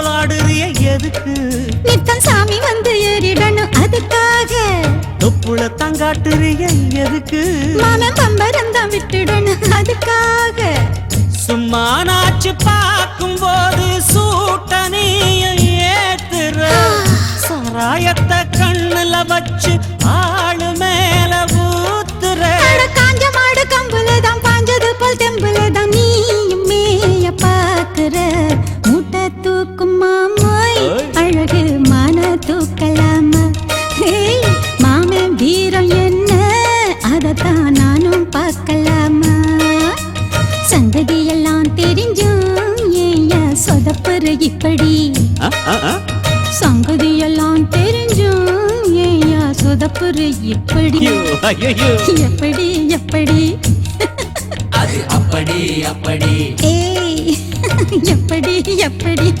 எதுக்கு? நித்தம் சாமி வந்து ஏறிடணும் அதுக்காக. தொப்புள தங்காட்டுறிய எதுக்கு? மாமன் பம்பரம் தான் விட்டுடணும் அதுக்காக. சும்மா நாச்சு பார்க்கும் போது சூட்டனையும் ஏத்துற. சாராயத்தை கண்ணுல வச்சு ஆளு அதத்தான் நானும் பார்க்கலாமா? சங்கதி எல்லாம் தெரிஞ்சும் ஏயா சொதப்புற இப்படி? ஆ, ஆ, ஆ. சங்கதி எல்லாம் தெரிஞ்சும் ஏயா சொதப்புற இப்படி. எப்படி எப்படி? அது அப்படி அப்படி. ஏய் எப்படி எப்படி?